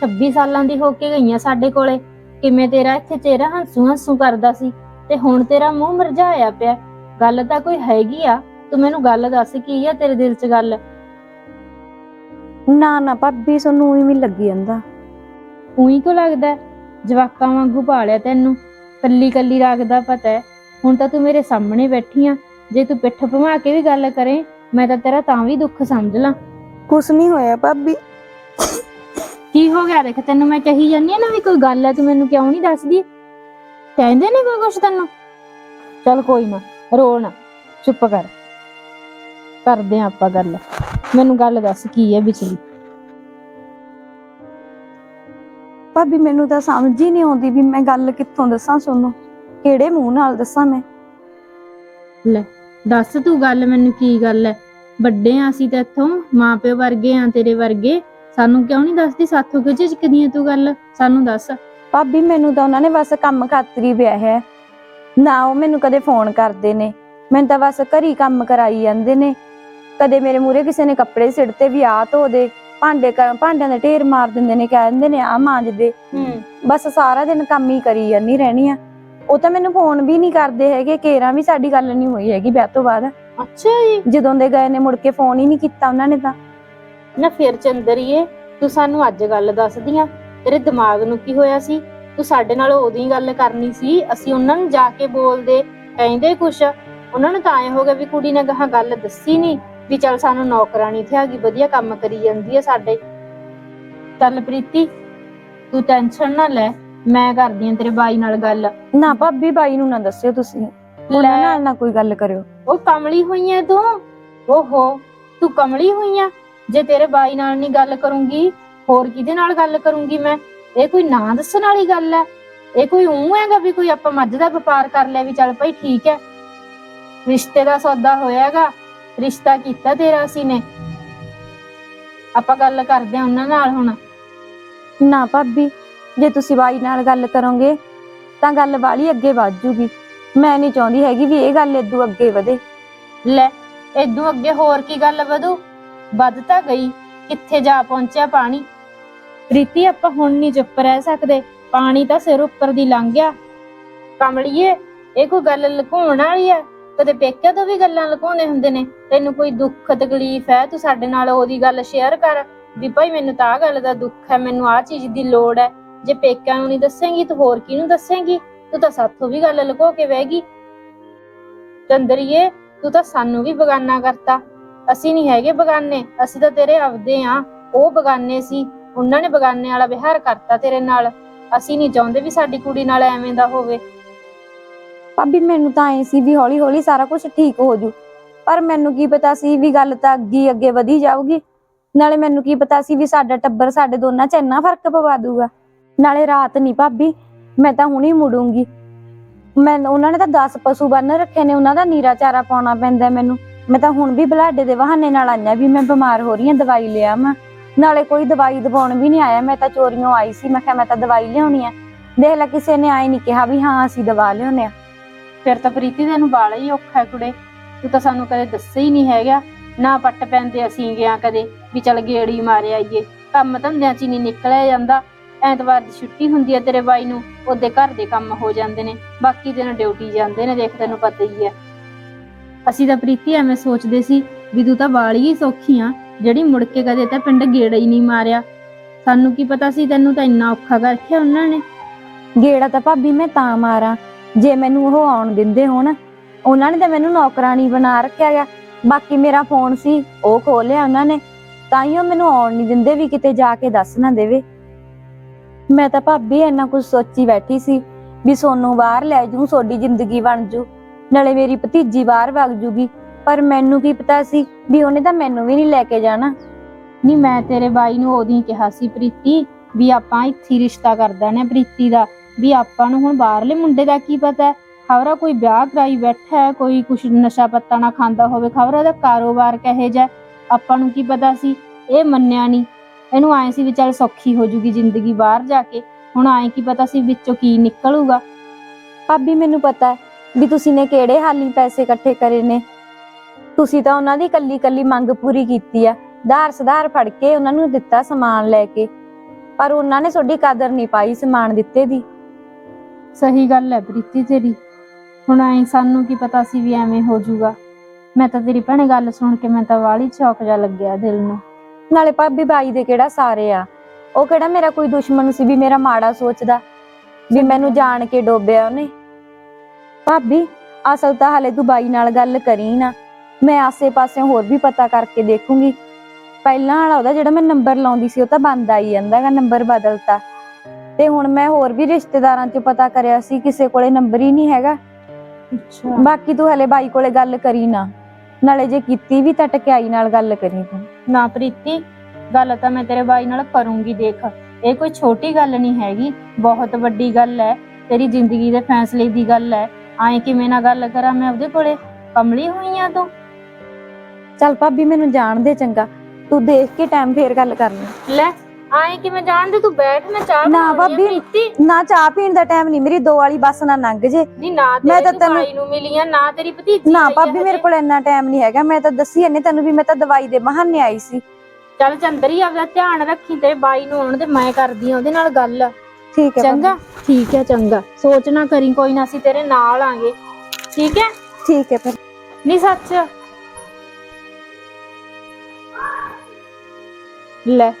26 ਸਾਲਾਂ ਦੀ ਹੋ ਕੇ ਗਈਆਂ ਸਾਡੇ ਕੋਲੇ। ਕਿਵੇਂ ਤੇਰਾ ਇੱਥੇ ਚਿਹਰਾ ਹੰਸੂ ਹੰਸੂ ਕਰਦਾ ਸੀ ਤੇ ਹੁਣ ਤੇਰਾ ਮੂੰਹ ਮੁਰਝਾਇਆ ਪਿਆ। ਗੱਲ ਤਾਂ ਕੋਈ ਹੈਗੀ ਆ ਤੂੰ ਮੈਨੂੰ ਗੱਲ ਦੱਸ ਕੀ ਆ ਤੇਰੇ ਦਿਲ 'ਚ ਗੱਲ? ਨਾ ਨਾ ਭਾਬੀ ਸਾਨੂੰ ਉਹੀ ਵੀ ਲੱਗੀ ਜਾਂਦਾ। ਉਹੀ ਕਿਉਂ ਲੱਗਦਾ? ਹੈ? ਜਵਾਕਾਂ ਵਾਂਗੂ ਪਾਲਿਆ ਤੈਨੂੰ। ਕੱਲੀ ਕੱਲੀ ਰਾਗ ਦਾ ਪਤਾ ਹੈ। ਹੁਣ ਤਾਂ ਤੂੰ ਮੇਰੇ ਸਾਹਮਣੇ ਬੈਠੀ ਆ। ਜੇ ਤੂੰ ਪਿੱਠ ਭਮਾ ਕੇ ਵੀ ਗੱਲ ਕਰੇ ਮੈਂ ਤਾਂ ਤੇਰਾ ਤਾਂ ਵੀ ਦੁੱਖ ਸਮਝ ਲਾਂ। ਕੁਛ ਨਹੀਂ ਹੋਇਆ ਭਾਬੀ। ਕੀ ਹੋ ਗਿਆ? ਦੇਖ ਤੈਨੂੰ ਮੈਂ ਕਹੀ ਜਾਂਦੀ ਆ ਨਾ ਵੀ ਕੋਈ ਗੱਲ ਹੈ ਤੂੰ ਮੈਨੂੰ ਕਿਉਂ ਨਹੀਂ ਦੱਸਦੀ? ਕਹਿੰਦੇ ਨੇ ਕੋਈ ਕੁਛ ਤੈਨੂੰ? ਚੱਲ ਕੋਈ ਨਾ ਰੋ ਨਾ ਚੁੱਪ ਕਰ। ਕਰਦੇ ਆ ਆਪਾਂ ਗੱਲ। ਮੈਨੂੰ ਗੱਲ ਦੱਸ ਕੀ ਹੈ ਵਿਚਲੀ? ਭਾਬੀ ਮੈਨੂੰ ਤਾਂ ਸਮਝ ਹੀ ਨਹੀਂ ਆਉਂਦੀ ਵੀ ਮੈਂ ਗੱਲ ਕਿੱਥੋਂ ਦੱਸਾਂ ਤੁਹਾਨੂੰ ਕਿਹੜੇ ਮੂੰਹ ਨਾਲ ਦੱਸਾਂ ਮੈਂ? ਲੈ ਦੱਸ ਤੂੰ ਗੱਲ ਮੈਨੂੰ ਕੀ ਗੱਲ ਹੈ? ਵੱਡੇ ਆ ਅਸੀਂ ਤਾਂ ਇੱਥੋਂ ਮਾਂ ਪਿਓ ਵਰਗੇ ਆ ਤੇਰੇ ਵਰਗੇ। ਸਾਨੂੰ ਕਿਉਂ ਨਹੀਂ ਦੱਸਦੀ ਸਾਥੋਂ ਕਿਉਂ ਝਿਜਕਦੀ ਹੈ ਤੂੰ ਗੱਲ? ਸਾਨੂੰ ਦੱਸ। ਭਾਬੀ ਮੈਨੂੰ ਤਾਂ ਉਹਨਾਂ ਨੇ ਬਸ ਕੰਮ ਖਾਤਰੀ ਵਿਆਹ ਹੈ। ਨਾ ਉਹ ਮੈਨੂੰ ਕਦੇ ਫੋਨ ਕਰਦੇ ਨੇ। ਮੈਨੂੰ ਤਾਂ ਬਸ ਘਰੀ ਕੰਮ ਕਰਾਈ ਜਾਂਦੇ ਨੇ। ਕਦੇ ਮੇਰੇ ਮੂਰੇ ਕਿਸੇ ਨੇ ਕੱਪੜੇ ਸਿੱਟਤੇ ਵੀ ਆ ਧੋ ਦੇ ਭਾਂਡੇ ਭਾਂਡਿਆਂ ਦੇ ਢੇਰ ਮਾਰ ਦਿੰਦੇ ਨੇ ਕਹਿ ਦਿੰਦੇ ਨੇ ਆ ਮਾਂਜ ਦੇ। ਹੂੰ। ਬਸ ਸਾਰਾ ਦਿਨ ਕੰਮ ਹੀ ਕਰੀ ਜਾਂਦੀ ਰਹਿਣੀ ਆ। ਉਹ ਤਾਂ ਮੈਨੂੰ ਫੋਨ ਵੀ ਨਹੀਂ ਕਰਦੇ ਹੈਗੇ ਕੇਰਾਂ ਵੀ ਸਾਡੀ ਗੱਲ ਨਹੀਂ ਹੋਈ ਹੈਗੀ ਵਿਆਹ ਤੋਂ ਬਾਅਦ। ਅੱਛਾ ਜੀ। ਜਦੋਂ ਦੇ ਗਏ ਨੇ ਮੁੜ ਕੇ ਫੋਨ ਹੀ ਨਹੀਂ ਕੀਤਾ ਉਹਨਾਂ ਨੇ ਤਾਂ। ਨਾ ਫਿਰ ਚੰਦਰੀਏ ਤੂੰ ਸਾਨੂੰ ਅੱਜ ਗੱਲ ਦੱਸਦੀ ਆ ਤੇਰੇ ਦਿਮਾਗ ਨੂੰ ਕੀ ਹੋਇਆ ਸੀ? ਤੂੰ ਸਾਡੇ ਨਾਲ ਉਦੋਂ ਹੀ ਗੱਲ ਕਰਨੀ ਸੀ? ਅਸੀਂ ਉਹਨਾਂ ਨੂੰ ਜਾ ਕੇ ਬੋਲਦੇ ਕਹਿੰਦੇ ਕੁਛ। ਉਹਨਾਂ ਨੂੰ ਤਾਂ ਐ ਹੋ ਗਿਆ ਵੀ ਕੁੜੀ ਨੇ ਗਾਹਾਂ ਗੱਲ ਦੱਸੀ ਨਹੀਂ ਵੀ ਚੱਲ ਸਾਨੂੰ ਨੌਕਰਾਨੀ ਇੱਥੇ ਆ ਗਈ ਵਧੀਆ ਕੰਮ ਕਰੀ ਜਾਂਦੀ ਆ ਸਾਡੇ। ਚੱਲ ਪ੍ਰੀਤੀ ਤੂੰ ਟੈਨਸ਼ਨ ਨਾ ਲੈ ਮੈਂ ਕਰਦੀ ਆਂ ਤੇਰੇ ਬਾਈ ਨਾਲ ਗੱਲ। ਨਾ ਭਾਬੀ ਬਾਈ ਨੂੰ ਨਾ ਦੱਸਿਓ ਤੁਸੀਂ। ਉਹਨਾਂ ਲੈ। ਨਾਲ ਨਾ ਕੋਈ ਗੱਲ ਕਰਿਓ। ਉਹ ਕਮਲੀ ਹੋਈ ਐ ਤੂੰ? ਓਹੋ ਤੂੰ ਕਮਲੀ ਹੋਈ ਆ? ਜੇ ਤੇਰੇ ਬਾਈ ਨਾਲ ਨਹੀਂ ਗੱਲ ਕਰੂੰਗੀ ਹੋਰ ਕਿਹਦੇ ਨਾਲ ਗੱਲ ਕਰੂੰਗੀ ਮੈਂ? ਇਹ ਕੋਈ ਨਾਂ ਦੱਸਣ ਵਾਲੀ ਗੱਲ ਐ ਇਹ ਕੋਈ ਉਂ ਹੈਗਾ ਵੀ ਕੋਈ ਆਪਾਂ ਮੱਝ ਦਾ ਵਪਾਰ ਕਰ ਲਿਆ ਵੀ ਚੱਲ ਭਾਈ ਠੀਕ ਐ ਰਿਸ਼ਤੇ ਦਾ ਸੌਦਾ ਹੋਇਆਗਾ ਰਿਸ਼ਤਾ ਕੀਤਾ ਤੇਰਾ ਅਸੀਂ ਨੇ। ਆਪਾਂ ਗੱਲ ਕਰਦੇ ਆ ਉਹਨਾਂ ਨਾਲ ਹੁਣ। ਨਾ ਭਾਬੀ ਜੇ ਤੁਸੀਂ ਬਾਈ ਨਾਲ ਗੱਲ ਕਰੋਗੇ ਤਾਂ ਗੱਲ ਵਾਲੀ ਅੱਗੇ ਵੱਧ ਜੂਗੀ। ਮੈਂ ਨਹੀਂ ਚਾਹੁੰਦੀ ਹੈਗੀ ਵੀ ਇਹ ਗੱਲ ਇਦੋਂ ਅੱਗੇ ਵਧੇ। ਲੈ ਇਦੋਂ ਅੱਗੇ ਹੋਰ ਕੀ ਗੱਲ ਵਧੂ? ਵੱਧ ਤਾਂ ਗਈ, ਕਿੱਥੇ ਜਾ ਪਹੁੰਚਿਆ ਪਾਣੀ? ਪ੍ਰੀਤੀ, ਆਪਾਂ ਹੁਣ ਨਹੀਂ ਚੁੱਪ ਰਹਿ ਸਕਦੇ, ਪਾਣੀ ਤਾਂ ਸਿਰ ਉੱਪਰ ਦੀ ਲੰਘ ਗਿਆ। ਕਮਲੀਏ, ਇਹ ਕੋਈ ਗੱਲ ਲੁਕਾਉਣ ਵਾਲੀ ਹੈ? ਕਦੇ ਪੇਕਿਆਂ ਤੋਂ ਵੀ ਗੱਲਾਂ ਲੁਕਾਉਂਦੇ ਹੁੰਦੇ ਨੇ? ਤੈਨੂੰ ਕੋਈ ਦੁੱਖ, ਤਕਲੀਫ ਹੈ? ਤੂੰ ਸਾਡੇ ਨਾਲ ਉਹਦੀ ਗੱਲ ਸ਼ੇਅਰ ਕਰ। ਵੀ ਭਾਈ, ਮੈਨੂੰ ਤਾਂ ਆਹ ਗੱਲ ਦਾ ਦੁੱਖ ਹੈ, ਮੈਨੂੰ ਆਹ ਚੀਜ਼ ਦੀ ਲੋੜ ਹੈ। ਜੇ ਪੇਕਿਆਂ ਨੂੰ ਨਹੀਂ ਦੱਸੇਂਗੀ, ਤੂੰ ਹੋਰ ਕਿਹਨੂੰ ਦੱਸੇਂਗੀ? ਤੂੰ ਤਾਂ ਸਾਥੋਂ ਵੀ ਗੱਲ ਲੁਕੋ ਕੇ ਬਹਿ ਗਈ। ਚੰਦਰੀਏ, ਤੂੰ ਤਾਂ ਸਾਨੂੰ ਵੀ ਬਗਾਨਾ ਕਰਤਾ। ਅਸੀਂ ਨਹੀਂ ਹੈਗੇ ਬਗਾਨੇ, ਅਸੀਂ ਤਾਂ ਤੇਰੇ ਆਪਦੇ ਆ। ਉਹ ਬਗਾਨੇ ਸੀ, ਉਹਨਾਂ ਨੇ ਬਗਾਨੇ ਵਾਲਾ ਵਿਹਾਰ ਕਰਤਾ ਤੇਰੇ ਨਾਲ। ਅਸੀਂ ਨਹੀਂ ਚਾਹੁੰਦੇ ਵੀ ਸਾਡੀ ਕੁੜੀ ਨਾਲ ਐਵੇਂ ਦਾ ਹੋਵੇ। ਭਾਬੀ, ਮੈਨੂੰ ਤਾਂ ਐ ਸੀ ਵੀ ਹੌਲੀ ਹੌਲੀ ਸਾਰਾ ਕੁਝ ਠੀਕ ਹੋ ਜੂ। ਪਰ ਮੈਨੂੰ ਕੀ ਪਤਾ ਸੀ ਵੀ ਗੱਲ ਤਾਂ ਅੱਗੇ ਅੱਗੇ ਵਧੀ ਜਾਊਗੀ। ਨਾਲੇ ਮੈਨੂੰ ਕੀ ਪਤਾ ਸੀ ਵੀ ਸਾਡਾ ਟੱਬਰ ਸਾਡੇ ਦੋਨਾਂ 'ਚ ਇੰਨਾ ਫ਼ਰਕ ਪਵਾ ਦੂਗਾ। ਨਾਲੇ ਰਾਤ ਨਹੀਂ ਭਾਬੀ, ਮੈਂ ਤਾਂ ਹੁਣੀ ਮੁੜੂੰਗੀ। ਮੈਂ, ਉਹਨਾਂ ਨੇ ਤਾਂ 10 ਪਸ਼ੂ ਬੰਨ ਰੱਖੇ ਨੇ, ਉਹਨਾਂ ਦਾ ਨੀਰਾ ਚਾਰਾ ਪਾਉਣਾ ਪੈਂਦਾ ਮੈਨੂੰ। ਮੈਂ ਤਾਂ ਹੁਣ ਵੀ ਬਲਾਡੇ ਦੇ ਬਹਾਨੇ ਨਾਲ ਆਈਆਂ ਵੀ ਮੈਂ ਬਿਮਾਰ ਹੋ ਰਹੀ ਹਾਂ, ਦਵਾਈ ਲਿਆ ਮੈਂ ਨਾਲੇ ਕੋਈ ਦਵਾਈ ਦਵਾਉਣ ਵੀ ਨਹੀਂ ਆਇਆ, ਮੈਂ ਤਾਂ ਚੋਰੀਆਂ ਆਈ ਸੀ, ਮੈਂ ਕਿਹਾ ਮੈਂ ਤਾਂ ਦਵਾਈ ਲਿਆਉਣੀ ਆ। ਦੇਖ ਲੈ, ਕਿਸੇ ਨੇ ਆਏ ਨਹੀਂ ਕਿਹਾ ਵੀ ਹਾਂ, ਅਸੀਂ ਦਵਾ ਲਿਆਉਣੇ ਆ ਫਿਰ ਤਾਂ ਪ੍ਰੀਤੀ ਤੈਨੂੰ ਬਾਲਾ ਹੀ ਔਖਾ ਕੁੜੇ। ਤੂੰ ਤਾਂ ਸਾਨੂੰ ਕਦੇ ਦੱਸਿਆ ਹੀ ਨਹੀਂ ਹੈਗਾ। ਨਾ ਪੱਟ ਪੈਂਦੇ ਅਸੀਂ ਗਿਆ ਕਦੇ, ਵੀ ਚੱਲ ਗੇੜੀ ਮਾਰੇ ਆਈਏ। ਕੰਮ ਧੰਦਿਆਂ ਚ ਹੀ ਨਹੀਂ ਨਿਕਲਿਆ ਜਾਂਦਾ। ਐਤਵਾਰ ਦੀ ਛੁੱਟੀ ਹੁੰਦੀ ਹੈ ਤੇਰੇ ਬਾਈ ਨੂੰ, ਉਹਦੇ ਘਰ ਦੇ ਕੰਮ ਹੋ ਜਾਂਦੇ ਨੇ। ਬਾਕੀ ਦਿਨ ਡਿਊਟੀ ਜਾਂਦੇ ਨੇ, ਦੇਖ ਤੈਨੂੰ ਪਤਾ ਹੀ ਹੈ ਅਸੀਂ ਤਾਂ ਪ੍ਰੀਤੀ ਐਵੇਂ ਸੋਚਦੇ ਸੀ ਵੀ ਤੂੰ ਤਾਂ ਵਾਲੀ ਹੀ ਸੌਖੀ ਆ, ਜਿਹੜੀ ਮੁੜ ਕੇ ਕਦੇ ਤਾਂ ਪਿੰਡ ਗੇੜਾ ਹੀ ਨਹੀਂ ਮਾਰਿਆ। ਸਾਨੂੰ ਕੀ ਪਤਾ ਸੀ ਤੈਨੂੰ ਤਾਂ ਇੰਨਾ ਔਖਾ ਕਰ ਰੱਖਿਆ ਉਹਨਾਂ ਨੇ? ਗੇੜਾ ਤਾਂ ਭਾਬੀ ਮੈਂ ਤਾਂ ਮਾਰਾਂ, ਜੇ ਮੈਨੂੰ ਉਹ ਆਉਣ ਦਿੰਦੇ ਹੋਣ, ਉਹਨਾਂ ਨੇ ਤਾਂ ਮੈਨੂੰ ਨੌਕਰਾਨੀ ਬਣਾ ਰੱਖਿਆ ਗਿਆ ਬਾਕੀ ਮੇਰਾ ਫੋਨ ਸੀ, ਉਹ ਖੋਲਿਆ ਉਹਨਾਂ ਨੇ, ਤਾਂ ਹੀ ਉਹ ਮੈਨੂੰ ਆਉਣ ਨਹੀਂ ਦਿੰਦੇ ਵੀ ਕਿਤੇ ਜਾ ਕੇ ਦੱਸ ਨਾ ਦੇਵੇ। ਮੈਂ ਤਾਂ ਭਾਬੀ ਇੰਨਾ ਕੁਝ ਸੋਚੀ ਬੈਠੀ ਸੀ, ਵੀ ਸੋਨੂੰ ਬਾਹਰ ਲੈ ਜੂ ਤੁਹਾਡੀ ਜ਼ਿੰਦਗੀ ਬਣ ਜੂ। ਨਾਲੇ ਮੇਰੀ ਭਤੀਜੀ ਬਾਹਰ ਵਗ ਜੂਗੀ। ਪਰ ਮੈਨੂੰ ਕੀ ਪਤਾ ਸੀ ਵੀ ਉਹਨੇ ਤਾਂ ਮੈਨੂੰ ਵੀ ਨਹੀਂ ਲੈ ਕੇ ਜਾਣਾ। ਨਹੀਂ ਮੈਂ ਤੇਰੇ ਬਾਈ ਨੂੰ ਹੀ ਕਿਹਾ ਸੀ ਪ੍ਰੀਤੀ ਵੀ ਆਪਾਂ ਇੱਥੇ ਹੀ ਰਿਸ਼ਤਾ ਕਰ ਦੇਣਾ ਪ੍ਰੀਤੀ ਦਾ। ਵੀ ਆਪਾਂ ਨੂੰ ਹੁਣ ਬਾਹਰਲੇ ਮੁੰਡੇ ਦਾ ਕੀ ਪਤਾ ਖਬਰਾ ਕੋਈ ਵਿਆਹ ਕਰਾਈ ਬੈਠਾ ਹੈ ਕੋਈ ਕੁਛ ਨਸ਼ਾ ਪੱਤਾ ਨਾ ਖਾਂਦਾ ਹੋਵੇ ਖਬਰਾ ਉਹਦਾ ਕਾਰੋਬਾਰ ਕਹੇ ਜਾ ਆਪਾਂ ਨੂੰ ਕੀ ਪਤਾ ਸੀ? ਇਹ ਮੰਨਿਆ ਨਹੀਂ ਇਹਨੂੰ ਆਏ ਸੀ ਵੀ ਚੱਲ ਸੌਖੀ ਹੋ ਜੂਗੀ ਜ਼ਿੰਦਗੀ ਬਾਹਰ ਜਾ ਕੇ। ਹੁਣ ਆਏ ਕੀ ਪਤਾ ਸੀ ਵਿੱਚੋਂ ਕੀ ਨਿਕਲੂਗਾ। ਭਾਬੀ ਮੈਨੂੰ ਪਤਾ ਹੈ ਵੀ ਤੁਸੀਂ ਨੇ ਕਿਹੜੇ ਹਾਲੀ ਪੈਸੇ ਇਕੱਠੇ ਕਰੇ ਨੇ? ਤੁਸੀਂ ਤਾਂ ਉਹਨਾਂ ਦੀ ਕੱਲੀ ਕੱਲੀ ਮੰਗ ਪੂਰੀ ਕੀਤੀ ਆ। ਧਾਰ ਸੁਧਾਰ ਫੜ ਕੇ ਉਹਨਾਂ ਨੂੰ ਦਿੱਤਾ ਸਮਾਨ ਲੈ ਕੇ। ਪਰ ਉਹਨਾਂ ਨੇ ਤੁਹਾਡੀ ਕਦਰ ਨਹੀਂ ਪਾਈ ਸਮਾਨ ਦਿੱਤੇ ਦੀ। ਸਹੀ ਗੱਲ ਹੈ ਪ੍ਰੀਤੀ ਤੇਰੀ। ਹੁਣ ਆਏ ਸਾਨੂੰ ਕੀ ਪਤਾ ਸੀ ਵੀ ਐਵੇਂ ਹੋ ਜੂਗਾ ਮੈਂ ਤਾਂ ਤੇਰੀ ਭੈਣੇ ਗੱਲ ਸੁਣ ਕੇ ਮੈਂ ਤਾਂ ਵਾਲੀ ਚੌਕ ਜਾ ਲੱਗਿਆ ਦਿਲ ਨੂੰ। ਨਾਲੇ ਭਾਬੀ ਬਾਈ ਦੇ ਕਿਹੜਾ ਸਾਰੇ ਆ? ਉਹ ਕਿਹੜਾ ਮੇਰਾ ਕੋਈ ਦੁਸ਼ਮਣ ਸੀ ਵੀ ਮੇਰਾ ਮਾੜਾ ਸੋਚਦਾ? ਵੀ ਮੈਨੂੰ ਜਾਣ ਕੇ ਡੋਬਿਆ ਉਹਨੇ? ਭਾਬੀ ਅਸਲ ਤਾਂ ਹਲੇ ਤੂੰ ਬਾਈ ਨਾਲ ਗੱਲ ਕਰੀ ਨਾ। ਮੈਂ ਆਸੇ-ਪਾਸੇ ਹੋਰ ਵੀ ਪਤਾ ਕਰਕੇ ਦੇਖੂੰਗੀ। ਪਹਿਲਾਂ ਵਾਲਾ ਉਹਦਾ ਜਿਹੜਾ ਮੈਂ ਨੰਬਰ ਲਾਉਂਦੀ ਸੀ ਉਹ ਤਾਂ ਬੰਦ ਆਈ ਜਾਂਦਾਗਾ ਨੰਬਰ ਬਦਲਤਾ। ਤੇ ਹੁਣ ਮੈਂ ਹੋਰ ਵੀ ਰਿਸ਼ਤੇਦਾਰਾਂ 'ਚ ਪਤਾ ਕਰਿਆ ਸੀ ਕਿਸੇ ਕੋਲੇ ਨੰਬਰ ਹੀ ਨਹੀਂ ਹੈਗਾ। ਅੱਛਾ। ਬਾਕੀ ਤੂੰ ਹਲੇ ਬਾਈ ਕੋਲੇ ਗੱਲ ਕਰੀ ਨਾ। ਨਾਲੇ ਜੇ ਕੀਤੀ ਵੀ ਤਾਂ ਟਕਿਆਈ ਨਾਲ ਗੱਲ ਕਰੀ ਤੂੰ। ਨਾ ਪ੍ਰੀਤੀ ਗੱਲ ਤਾਂ ਮੈਂ ਤੇਰੇ ਬਾਈ ਨਾਲ ਕਰੂੰਗੀ ਦੇਖ। ਇਹ ਕੋਈ ਛੋਟੀ ਗੱਲ ਨਹੀਂ ਹੈਗੀ ਬਹੁਤ ਵੱਡੀ ਗੱਲ ਹੈ। ਤੇਰੀ ਜ਼ਿੰਦਗੀ ਦੇ ਫੈਸਲੇ ਦੀ ਗੱਲ ਹੈ। ਐਂ ਕਿਵੇਂ ਨਾ ਗੱਲ ਕਰਾਂ ਮੈਂ ਉਹਦੇ ਕੋਲੇ? ਕਮਲੀ ਹੋਈ ਆ ਤੂੰ? ਚੱਲ ਭਾਬੀ ਮੈਨੂੰ ਜਾਣ ਦੇ ਚੰਗਾ। ਤੂੰ ਦੇਖ ਕੇ ਟਾਈਮ ਫੇਰ ਗੱਲ ਕਰ ਲਈ ਲੈ ਐਂ ਕਿਵੇਂ ਜਾਣਦੇ ਤੂੰ ਬੈਠ ਮੈਂ ਚਾਹ ਨਾ ਭਾਬੀ। ਨਾ ਚਾਹ ਪੀਣ ਦਾ ਟਾਈਮ ਨਹੀਂ। ਮੇਰੀ ਦੋ ਵਾਲੀ ਬੱਸ ਨਾ ਲੰਘ ਜੇ। ਨਹੀਂ ਨਾ ਮੈਂ ਤਾਂ ਤੂੰ ਤੈਨੂੰ- ਬਾਈ ਨੂੰ ਮਿਲੀ ਆ ਨਾ ਤੇਰੀ ਭਤੀਜੀ ਨਾ ਭਾਬੀ ਮੇਰੇ। ਕੋਲ ਇੰਨਾ ਟਾਈਮ ਨਹੀਂ ਹੈਗਾ। ਮੈਂ ਤਾਂ ਦੱਸੀ ਇਹਨੇ ਤੈਨੂੰ ਵੀ ਮੈਂ ਤਾਂ ਦਵਾਈ ਦੇ ਬਹਾਨੇ ਆਈ ਸੀ। ਚੱਲ ਚੰਦਰ ਆਪਦਾ ਧਿਆਨ ਰੱਖੀ ਤੇਰੇ ਬਾਈ ਨੂੰ ਆਉਣ ਤੇ ਮੈਂ ਕਰਦੀ ਆ ਉਹਦੇ ਨਾਲ ਗੱਲ। ਠੀਕ ਹੈ ਚੰਗਾ? ਠੀਕ ਹੈ ਚੰਗਾ। ਸੋਚ ਨਾ ਕਰੀ ਕੋਈ ਨਾ ਅਸੀਂ ਤੇਰੇ ਨਾਲ ਆਂਗੇ। ਠੀਕ ਹੈ? ਠੀਕ ਹੈ ਫਿਰ। ਨਹੀਂ ਸੱਚ। ਲੈ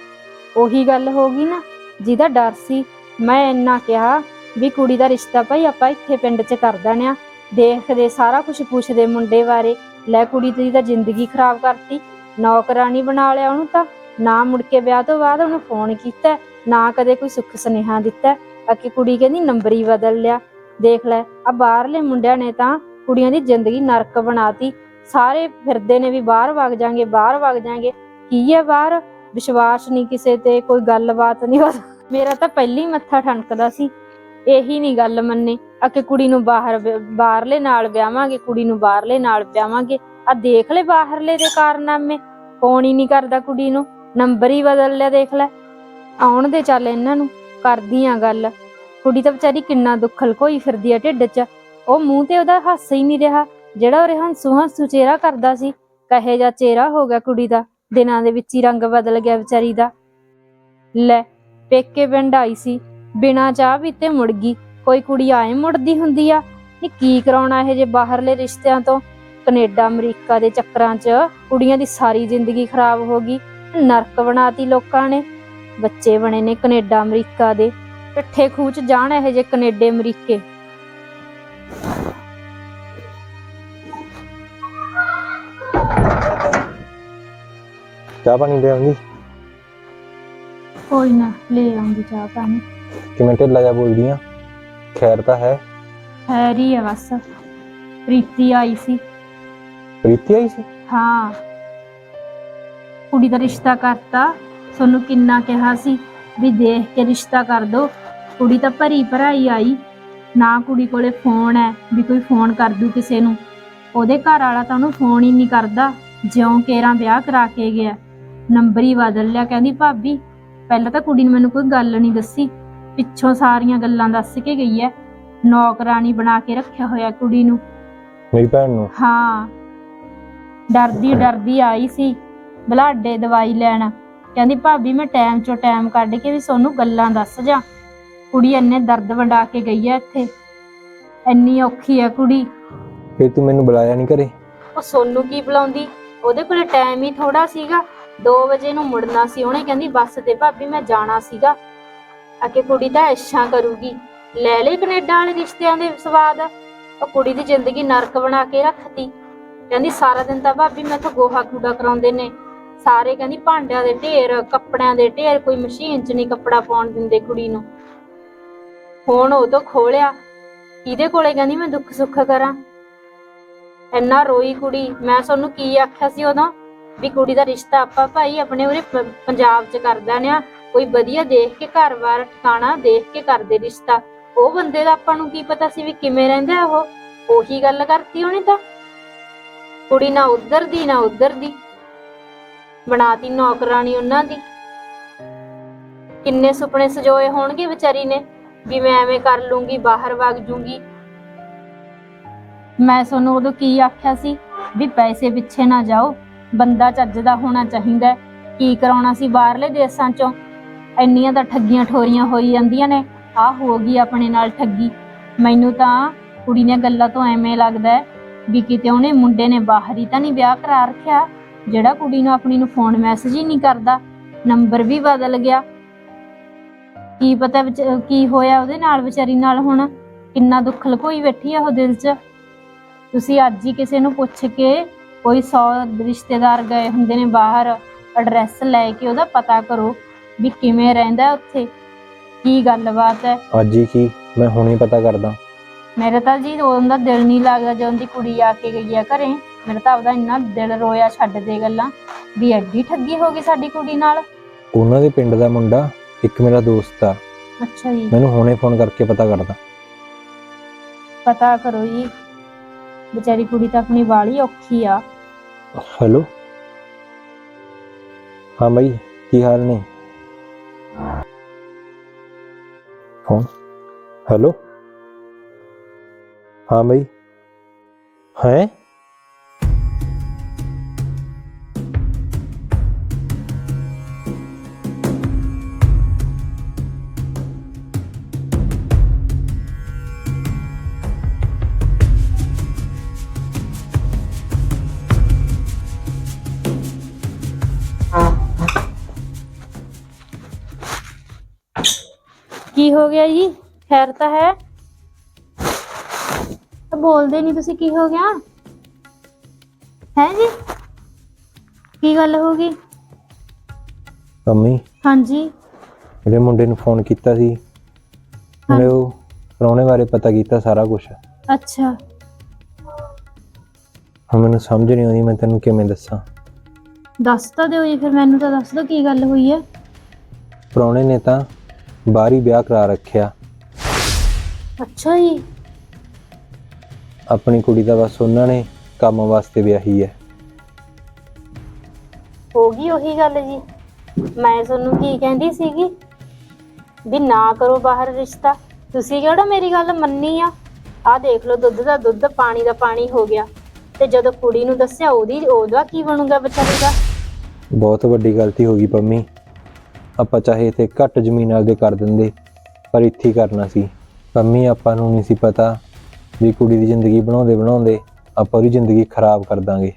ਉਹੀ ਗੱਲ ਹੋ ਗਈ ਨਾ ਜਿਹਦਾ ਡਰ ਸੀ। ਮੈਂ ਇੰਨਾ ਕਿਹਾ ਵੀ ਕੁੜੀ ਦਾ ਰਿਸ਼ਤਾ ਭਾਈ ਆਪਾਂ ਇੱਥੇ ਪਿੰਡ 'ਚ ਕਰ ਦੇਣਾ ਆ। ਦੇਖਦੇ ਸਾਰਾ ਕੁਝ ਪੁੱਛਦੇ ਮੁੰਡੇ ਬਾਰੇ। ਲੈ ਕੁੜੀ ਦੀ ਤਾਂ ਜ਼ਿੰਦਗੀ ਖਰਾਬ ਕਰਤੀ। ਨੌਕਰਾਨੀ ਬਣਾ ਲਿਆ ਉਹਨੂੰ ਤਾਂ। ਨਾ ਮੁੜ ਕੇ ਵਿਆਹ ਤੋਂ ਬਾਅਦ ਉਹਨੂੰ ਫੋਨ ਕੀਤਾ। ਨਾ ਕਦੇ ਕੋਈ ਸੁੱਖ ਸੁਨੇਹਾ ਦਿੱਤਾ। ਅੱਗੇ ਕੁੜੀ ਕਹਿੰਦੀ ਨੰਬਰ ਹੀ ਬਦਲ ਲਿਆ। ਦੇਖ ਲੈ ਆ ਬਾਹਰਲੇ ਮੁੰਡਿਆਂ ਨੇ ਤਾਂ ਕੁੜੀਆਂ ਦੀ ਜ਼ਿੰਦਗੀ ਨਰਕ ਬਣਾਤੀ। ਸਾਰੇ ਫਿਰਦੇ ਨੇ ਵੀ ਬਾਹਰ ਵਗ ਜਾਾਂਗੇ ਬਾਹਰ ਵਗ ਜਾਾਂਗੇ ਕੀ ਹੈ ਬਾਹਰ? ਵਿਸ਼ਵਾਸ ਨਹੀਂ ਕਿਸੇ ਤੇ, ਕੋਈ ਗੱਲਬਾਤ ਨਹੀਂ। ਬਸ ਮੇਰਾ ਤਾਂ ਪਹਿਲੀ ਮੱਥਾ ਠਣਕਦਾ ਸੀ। ਇਹੀ ਨਹੀਂ ਗੱਲ ਮੰਨੇ। ਅਕੇ ਕੁੜੀ ਨੂੰ ਬਾਹਰ ਬਾਹਰਲੇ ਨਾਲ ਵਿਆਹਾਂਗੇ, ਕੁੜੀ ਨੂੰ ਬਾਹਰਲੇ ਨਾਲ ਵਿਆਹਾਂਗੇ। ਆ ਦੇਖ ਲੈ ਬਾਹਰਲੇ ਦੇ ਕਾਰਨਾਮੇ। ਫੋਨ ਹੀ ਨਹੀਂ ਕਰਦਾ ਕੁੜੀ ਨੂੰ। ਨੰਬਰ ਹੀ ਬਦਲ ਲਿਆ, ਦੇਖ ਲੈ। ਆਉਣ ਦੇ ਚੱਲ ਇਹਨਾਂ ਨੂੰ ਕਰਦੀ ਆ ਗੱਲ। ਕੁੜੀ ਤਾਂ ਵਿਚਾਰੀ ਕਿੰਨਾ ਦੁੱਖ ਲਕੋਈ ਫਿਰਦੀ ਆ ਢਿੱਡ 'ਚ। ਉਹ ਮੂੰਹ ਤੇ ਉਹਦਾ ਹਾਸਾ ਹੀ ਨਹੀਂ ਰਿਹਾ, ਜਿਹੜਾ ਉਹ ਹੰਸੂ ਹੰਸੂ ਚਿਹਰਾ ਕਰਦਾ ਸੀ। ਕਹੇ ਜਾ ਚਿਹਰਾ ਹੋ ਗਿਆ ਕੁੜੀ ਦਾ, ਦਿਨਾਂ ਦੇ ਵਿੱਚ ਹੀ ਰੰਗ ਬਦਲ ਗਿਆ ਵਿਚਾਰੀ ਦਾ। ਲੈ, ਪੇਕੇ ਪਿੰਡ ਆਈ ਸੀ, ਬਿਨਾਂ ਚਾਹ ਪੀਤੇ ਮੁੜ ਗਈ। ਕੋਈ ਕੁੜੀ ਆਏ ਮੁੜਦੀ ਹੁੰਦੀ ਆ? ਇਹ ਕੀ ਕਰਾਉਣਾ ਇਹ ਜੇ ਬਾਹਰਲੇ ਰਿਸ਼ਤਿਆਂ ਤੋਂ? ਕੈਨੇਡਾ, ਅਮਰੀਕਾ ਦੇ ਚੱਕਰਾਂ 'ਚ ਕੁੜੀਆਂ ਦੀ ਸਾਰੀ ਜ਼ਿੰਦਗੀ ਖਰਾਬ ਹੋ ਗਈ। ਨਰਕ ਬਣਾਤੀ ਲੋਕਾਂ ਨੇ। ਬੱਚੇ ਬਣੇ ਨੇ ਕੈਨੇਡਾ ਅਮਰੀਕਾ ਦੇ। ਠੱਠੇ ਖੂਚ ਜਾਣ ਇਹ ਜੇ ਕੈਨੇਡੇ ਅਮਰੀਕੇ। ਚਾਹ ਪਾਣੀ ਦੇ ਆਉਂਦੀ ਕੋਈ ਨਾ ਲੈ ਆਉਂਗੀ ਚਾਹ ਪਾਣੀ। ਕਿਵੇਂ ਢਿੱਲਾ ਜਾ ਬੋਲਦੀ ਆ? ਖੈਰ ਤਾਂ ਹੈ। ਹੈਰੀ ਆ ਬਸ। ਪ੍ਰੀਤੀ ਆਈ ਸੀ। ਪ੍ਰੀਤੀ ਆਈ ਸੀ? ਹਾਂ। ਕੁੜੀ ਦਾ ਰਿਸ਼ਤਾ ਕਰਤਾ। ਤੁਹਾਨੂੰ ਕਿੰਨਾ ਕਿਹਾ ਸੀ ਵੀ ਦੇਖ ਕੇ ਰਿਸ਼ਤਾ ਕਰ ਦੋ। ਕੁੜੀ ਤਾਂ ਭਰੀ ਭਰਾਈ ਆਈ। ਨਾ ਕੁੜੀ ਕੋਲੇ ਫੋਨ ਹੈ ਵੀ ਕੋਈ ਫੋਨ ਕਰ ਦੂ ਕਿਸੇ ਨੂੰ। ਉਹਦੇ ਘਰ ਵਾਲਾ ਤਾਂ ਉਹਨੂੰ ਫੋਨ ਹੀ ਨਹੀਂ ਕਰਦਾ। ਜਿਉਂ ਕੇਰਾਂ ਵਿਆਹ ਕਰਾ ਕੇ ਗਿਆ। ਨੰਬਰ ਹੀ ਬਦਲ ਲਿਆ ਕਹਿੰਦੀ ਭਾਬੀ ਪਹਿਲਾਂ ਤਾਂ ਕੁੜੀ ਨੇ ਮੈਨੂੰ ਕੋਈ ਗੱਲ ਨਹੀਂ ਦੱਸੀ। ਪਿੱਛੋਂ ਸਾਰੀਆਂ ਗੱਲਾਂ ਦੱਸ ਕੇ ਗਈ ਹੈ। ਨੌਕਰਾਨੀ ਬਣਾ ਕੇ ਰੱਖਿਆ ਹੋਇਆ ਕੁੜੀ ਨੂੰ। ਮੇਰੀ ਭੈਣ ਨੂੰ? ਹਾਂ। ਡਰਦੀ ਡਰਦੀ ਆਈ ਸੀ। ਬਲਾਡੇ ਦਵਾਈ ਲੈਣ। ਕਹਿੰਦੀ ਭਾਬੀ ਮੈਂ ਟਾਈਮ ਚੋਂ ਟਾਈਮ ਕੱਢ ਕੇ ਵੀ ਸੋਨੂੰ ਗੱਲਾਂ ਦੱਸ ਜਾ। ਕੁੜੀ ਇੰਨੇ ਦਰਦ ਵੰਡਾ ਕੇ ਗਈ ਐ ਇੱਥੇ। ਇੰਨੀ ਔਖੀ ਐ ਕੁੜੀ। ਫਿਰ ਤੂੰ ਮੈਨੂੰ ਬੁਲਾਇਆ ਨਹੀਂ ਘਰੇ? ਉਹ ਸੋਨੂੰ ਕੀ ਬੁਲਾਉਂਦੀ? ਉਹਦੇ ਕੋਲੇ ਟਾਈਮ ਹੀ ਥੋੜਾ ਸੀਗਾ। 2 ਵਜੇ ਨੂੰ ਮੁੜਨਾ ਸੀ ਉਹਨੇ। ਕਹਿੰਦੀ ਬੱਸ ਤੇ ਭਾਬੀ ਮੈਂ ਜਾਣਾ ਸੀਗਾ। ਅਕੇ ਕੁੜੀ ਤਾਂ ਇੱਛਾ ਕਰੂਗੀ। ਲੈ ਲੈ ਕੈਨੇਡਾ ਵਾਲੇ ਰਿਸ਼ਤਿਆਂ ਦੇ ਸਵਾਦ। ਉਹ ਕੁੜੀ ਦੀ ਜ਼ਿੰਦਗੀ ਨਰਕ ਬਣਾ ਕੇ ਰੱਖਤੀ। ਕਹਿੰਦੀ ਸਾਰਾ ਦਿਨ ਤਾਂ ਭਾਬੀ ਮੈਥੋਂ ਗੋਹਾ ਕੂੜਾ ਕਰਾਉਂਦੇ ਨੇ। ਸਾਰੇ ਕਹਿੰਦੀ ਭਾਂਡਿਆਂ ਦੇ ਢੇਰ, ਕੱਪੜਿਆਂ ਦੇ ਢੇਰ, ਕੋਈ ਮਸ਼ੀਨ 'ਚ ਨਹੀਂ ਕੱਪੜਾ ਪਾਉਣ ਦਿੰਦੇ ਕੁੜੀ ਨੂੰ। ਹੁਣ ਉਹ ਤੋਂ ਖੋਲਿਆ, ਕਿਹਦੇ ਕੋਲੇ ਕਹਿੰਦੀ ਮੈਂ ਦੁੱਖ ਸੁੱਖ ਕਰਾਂ? ਇੰਨਾ ਰੋਈ ਕੁੜੀ, ਮੈਂ ਤੁਹਾਨੂੰ ਕੀ ਆਖਿਆ ਸੀ ਉਦੋਂ? ਵੀ ਕੁੜੀ ਦਾ ਰਿਸ਼ਤਾ ਆਪਾਂ ਭਾਈ ਆਪਣੇ ਉਰੇ ਪੰਜਾਬ 'ਚ ਕਰਦਾ ਨੇ ਕੋਈ ਵਧੀਆ ਦੇਖ ਕੇ ਘਰ-ਬਾਰ ਟਿਕਾਣਾ ਦੇਖ ਕੇ ਕਰਦੇ ਰਿਸ਼ਤਾ। ਉਹ ਬੰਦੇ ਦਾ ਆਪਾਂ ਨੂੰ ਕੀ ਪਤਾ ਸੀ ਵੀ ਕਿਵੇਂ ਰਹਿੰਦਾ ਉਹ? ਉਹੀ ਗੱਲ ਕਰਤੀ ਉਹਨੇ ਤਾਂ। ਕੁੜੀ ਨਾ ਉਧਰ ਦੀ, ਨਾ ਉਧਰ ਦੀ। ਬਣਾਤੀ ਨੌਕਰਾਨੀ ਉਹਨਾਂ ਦੀ। ਕਿੰਨੇ ਸੁਪਨੇ ਸਜੋਏ ਹੋਣਗੇ ਵਿਚਾਰੀ ਨੇ, ਵੀ ਮੈਂ ਐਵੇਂ ਕਰ ਲੂੰਗੀ, ਬਾਹਰ ਵਗ ਜੂੰਗੀ। ਮੈਂ ਤੁਹਾਨੂੰ ਉਦੋਂ ਕੀ ਆਖਿਆ ਸੀ? ਵੀ ਪੈਸੇ ਪਿੱਛੇ ਨਾ ਜਾਓ, ਬੰਦਾ ਚੱਜ ਦਾ ਹੋਣਾ ਚਾਹੀਦਾ ਕੀ ਕਰਾਉਣਾ ਸੀ ਬਾਹਰਲੇ ਦੇਸ਼ਾਂ ਚੋਂ? ਇੰਨੀਆਂ ਤਾਂ ਠੱਗੀਆਂ ਠੋਰੀਆਂ ਹੋਈ ਜਾਂਦੀਆਂ ਨੇ ਆ ਹੋ ਗਈ ਆਪਣੇ ਨਾਲ ਠੱਗੀ। ਮੈਨੂੰ ਤਾਂ ਕੁੜੀ ਦੀਆਂ ਗੱਲਾਂ ਤੋਂ ਐਵੇਂ ਲੱਗਦਾ ਵੀ ਕਿਤੇ ਉਹਨੇ ਮੁੰਡੇ ਨੇ ਬਾਹਰ ਹੀ ਤਾਂ ਨਹੀਂ ਵਿਆਹ ਕਰਾ ਰੱਖਿਆ। ਜਿਹੜਾ ਕੁੜੀ ਨੂੰ ਆਪਣੀ ਨੂੰ ਫੋਨ ਮੈਸੇਜ ਹੀ ਨਹੀਂ ਕਰਦਾ ਨੰਬਰ ਵੀ ਬਦਲ ਗਿਆ। ਕੀ ਪਤਾ ਵਿਚ- ਕੀ ਹੋਇਆ ਉਹਦੇ ਨਾਲ ਵਿਚਾਰੀ ਨਾਲ ਹੁਣ? ਕਿੰਨਾ ਦੁੱਖ ਲਕੋਈ ਬੈਠੀ ਆ ਉਹ ਦਿਲ 'ਚ? ਤੁਸੀਂ ਅੱਜ ਹੀ ਕਿਸੇ ਨੂੰ ਪੁੱਛ ਕੇ ਕੋਈ 100 ਰਿਸ਼ਤੇਦਾਰ ਗਏ ਹੁੰਦੇ ਨੇ ਬਾਹਰ ਐਡਰੈਸ ਲੈ ਕੇ ਉਹਦਾ ਪਤਾ ਕਰੋ ਵੀ ਕਿਵੇਂ ਰਹਿੰਦਾ ਉੱਥੇ। ਕੀ ਗੱਲਬਾਤ ਹੈ? ਅੱਜ ਹੀ ਕੀ? ਮੈਂ ਹੁਣੇ ਪਤਾ ਕਰਦਾ। ਮੇਰੇ ਤਾਂ ਜੀ ਉਹਦਾ ਦਿਲ ਨਹੀਂ ਲੱਗਦਾ ਜਦੋਂ ਦੀ ਕੁੜੀ ਆ ਕੇ ਗਈ ਆ ਘਰੇ। ਮੇਰਾ ਤਾਂ ਆਪਦਾ ਇੰਨਾ ਦਿਲ ਰੋਇਆ ਛੱਡ ਦੇ ਗੱਲਾਂ ਵੀ ਐਡੀ ਠੱਗੀ ਹੋ ਗਈ ਸਾਡੀ ਕੁੜੀ ਨਾਲ। ਉਹਨਾਂ ਦੇ ਪਿੰਡ ਦਾ ਮੁੰਡਾ ਇੱਕ ਮੇਰਾ ਦੋਸਤ ਆ। ਅੱਛਾ ਜੀ। ਮੈਨੂੰ ਹੁਣੇ ਫੋਨ ਕਰਕੇ ਪਤਾ ਕਰਦਾ। ਪਤਾ ਕਰੋ ਜੀ ਵਿਚਾਰੀ ਕੁੜੀ ਤਾਂ ਆਪਣੀ ਵਾਲੀ ਔਖੀ ਆ। ਹੈਲੋ? ਹਾਂ ਬਈ ਕੀ ਹਾਲ ਨੇ? ਫੋਨ? ਹੈਲੋ? ਹਾਂ ਬਈ। ਹੈ? ਕੀ ਹੋ ਗਿਆ ਜੀ? ਖੈਰ ਤਾਂ ਹੈ। ਤਾਂ ਬੋਲਦੇ ਨਹੀਂ ਤੁਸੀਂ ਕੀ ਹੋ ਗਿਆ? ਹੈ ਜੀ? ਕੀ ਗੱਲ ਹੋ ਗਈ? ਮੰਮੀ। ਹਾਂਜੀ। ਜਿਹੜੇ ਮੁੰਡੇ ਨੂੰ ਫੋਨ ਕੀਤਾ ਸੀ। ਉਹਨੇ ਉਹ ਪ੍ਰਾਹੁਣੇ ਬਾਰੇ ਪਤਾ ਕੀਤਾ ਸਾਰਾ ਕੁਝ ਅੱਛਾ। ਹੁਣ ਮੈਨੂੰ ਸਮਝ ਨਹੀਂ ਆਉਂਦੀ ਮੈਂ ਤੈਨੂੰ ਕਿਵੇਂ ਦੱਸਾਂ। ਦੱਸ ਤਾਂ ਦਿਓ ਜੀ ਫਿਰ ਮੈਨੂੰ ਤਾਂ ਦੱਸ ਦਿਓ ਕੀ ਗੱਲ ਹੋਈ ਹੈ। ਪ੍ਰਾਹੁਣੇ ਨੇ ਤਾਂ ਬਾਹਰ ਵਿਆਹ ਕਰਾ ਰੱਖਿਆ। ਅੱਛਾ ਜੀ। ਆਪਣੀ ਕੁੜੀ ਦਾ ਬਸ ਉਹਨਾਂ ਨੇ ਕੰਮ ਵਾਸਤੇ ਵਿਆਹੀ ਹੈ। ਹੋ ਗਈ ਉਹੀ ਗੱਲ ਜੀ। ਮੈਂ ਤੁਹਾਨੂੰ ਕੀ ਕਹਿੰਦੀ ਸੀਗੀ? ਵੀ ਨਾ ਕਰੋ ਬਾਹਰ ਰਿਸ਼ਤਾ। ਤੁਸੀਂ ਕਿਹੜਾ ਮੇਰੀ ਗੱਲ ਮੰਨੀ ਆ? ਆਹ ਦੇਖ ਲਓ ਦੁੱਧ ਦਾ ਦੁੱਧ ਪਾਣੀ ਦਾ ਪਾਣੀ ਹੋ ਗਿਆ। ਤੇ ਜਦੋਂ ਕੁੜੀ ਨੂੰ ਦੱਸਿਆ ਉਹਦੀ ਉਹਦਾ ਕੀ ਬਣੂਗਾ ਵਿਚਾਰੀ ਦਾ? ਬਹੁਤ ਵੱਡੀ ਗਲਤੀ ਹੋ ਗਈ ਪੰਮੀ। ਆਪਾਂ ਚਾਹੇ ਤੇ ਘੱਟ ਜ਼ਮੀਨ ਨਾਲ ਦੇ ਕਰ ਦਿੰਦੇ, ਪਰ ਇੱਥੇ ਹੀ ਕਰਨਾ ਸੀ। ਪੰਮੀ ਆਪਾਂ ਨੂੰ ਨਹੀਂ ਸੀ ਪਤਾ ਵੀ ਕੁੜੀ ਦੀ ਜ਼ਿੰਦਗੀ ਬਣਾਉਂਦੇ ਬਣਾਉਂਦੇ ਆਪਾਂ ਉਹਦੀ ਜ਼ਿੰਦਗੀ ਖਰਾਬ ਕਰ ਦਾਂਗੇ।